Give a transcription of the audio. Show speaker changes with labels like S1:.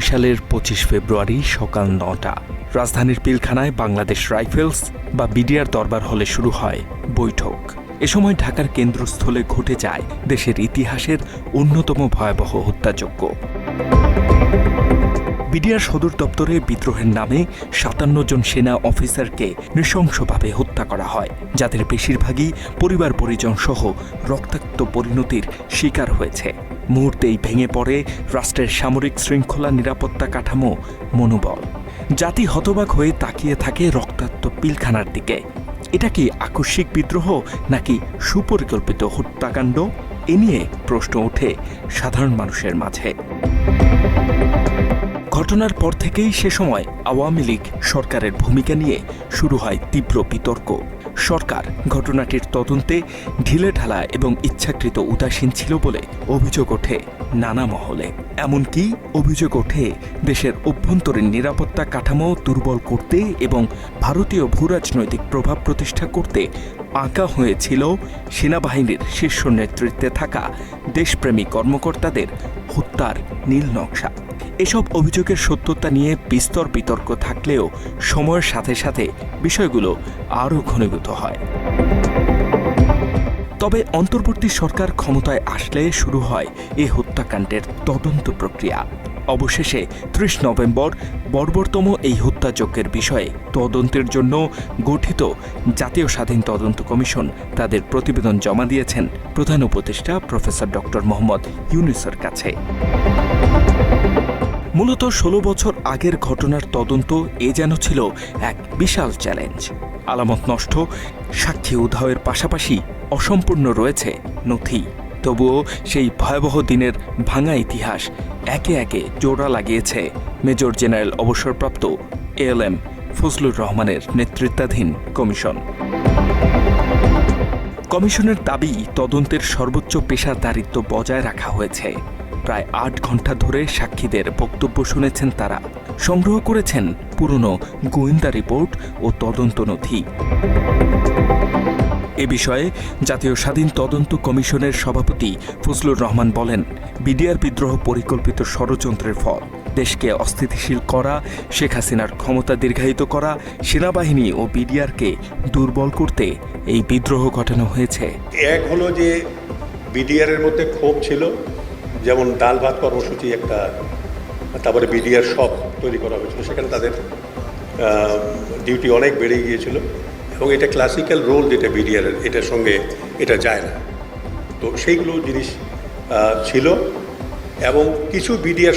S1: সালের পঁচিশ ফেব্রুয়ারি সকাল নটা, রাজধানীর পিলখানায় বাংলাদেশ রাইফেলস বা বিডিআর দরবার হলে শুরু হয় বৈঠক। এ সময় ঢাকার কেন্দ্রস্থলে ঘটে যায় দেশের ইতিহাসের অন্যতম ভয়াবহ হত্যাযজ্ঞ। বিডিআর সদর দপ্তরে বিদ্রোহের নামে সাতান্ন জন সেনা অফিসারকে নৃশংসভাবে হত্যা করা হয়, যাদের বেশিরভাগই পরিবার পরিজন সহ রক্তাক্ত পরিণতির শিকার হয়েছে। মুহূর্তেই ভেঙে পড়ে রাষ্ট্রের সামরিক শৃঙ্খলা নিরাপত্তা কাঠামো মনোবল। জাতি হতবাক হয়ে তাকিয়ে থাকে রক্তাক্ত পিলখানার দিকে। এটা কি আকস্মিক বিদ্রোহ, নাকি সুপরিকল্পিত হত্যাকাণ্ড? এ নিয়ে প্রশ্ন ওঠে সাধারণ মানুষের মাঝে। ঘটনার পর থেকেই সে সময় আওয়ামী লীগ সরকারের ভূমিকা নিয়ে শুরু হয় তীব্র বিতর্ক। সরকার ঘটনাটির তদন্তে ঢিলেঢালা এবং ইচ্ছাকৃত উদাসীন ছিল বলে অভিযোগ ওঠে নানা মহলে। এমনকি অভিযোগ ওঠে দেশের অভ্যন্তরীণ নিরাপত্তা কাঠামো দুর্বল করতে এবং ভারতীয় ভূরাজনৈতিক প্রভাব প্রতিষ্ঠা করতে আঁকা হয়েছিল সেনাবাহিনীর শীর্ষ নেতৃত্বে থাকা দেশপ্রেমী কর্মকর্তাদের হত্যার নীল নকশা। এসব অভিযোগের সত্যতা নিয়ে বিস্তর বিতর্ক থাকলেও সময়ের সাথে সাথে বিষয়গুলো আরও ঘনীভূত হয়। তবে অন্তর্বর্তী সরকার ক্ষমতায় আসলে শুরু হয় এ হত্যাকাণ্ডের তদন্ত প্রক্রিয়া। অবশেষে ত্রিশ নভেম্বর বর্বরতম এই হত্যাযজ্ঞের বিষয়ে তদন্তের জন্য গঠিত জাতীয় স্বাধীন তদন্ত কমিশন তাদের প্রতিবেদন জমা দিয়েছেন প্রধান উপদেষ্টা প্রফেসর ডক্টর মোহাম্মদ ইউনুসের কাছে। মূলত ষোলো বছর আগের ঘটনার তদন্ত এ যেন ছিল এক বিশাল চ্যালেঞ্জ। আলামত নষ্ট, সাক্ষী উধাওয়ের পাশাপাশি অসম্পূর্ণ রয়েছে নথি। তবুও সেই ভয়াবহ দিনের ভাঙা ইতিহাস একে একে জোড়া লাগিয়েছে মেজর জেনারেল অবসরপ্রাপ্ত এল এম ফজলুর রহমানের নেতৃত্বাধীন কমিশন। কমিশনের দাবি, তদন্তের সর্বোচ্চ পেশাদারিত্ব বজায় রাখা হয়েছে। প্রায় আট ঘণ্টা ধরে সাক্ষীদের বক্তব্য শুনেছেন তারা। সংগ্রহ করেছেন পুরনো গোয়েন্দা রিপোর্ট ও তদন্ত নথি। এ বিষয়ে জাতীয় স্বাধীন তদন্ত কমিশনের সভাপতি ফজলুর রহমান বলেন, বিডিআর বিদ্রোহ পরিকল্পিত ষড়যন্ত্রের ফল। দেশকে অস্থিতিশীল করা, শেখ হাসিনার ক্ষমতা দীর্ঘায়িত করা, সেনাবাহিনী ও বিডিআরকে দুর্বল করতে এই বিদ্রোহ ঘটানো হয়েছে।
S2: এক হলো যে বিডিআর এর মধ্যে ক্ষোভ ছিল যেমন ডাল ভাত কর্মসূচি একটা, তারপরে বিডিআর শপ তৈরি করা হয়েছিল, সেখানে তাদের ডিউটি অনেক বেড়ে গিয়েছিল, এবং এটা ক্লাসিক্যাল রোল যেটা বিডিআরের এটার সঙ্গে এটা যায় না। তো সেইগুলো জিনিস ছিল, এবং কিছু বিডিআর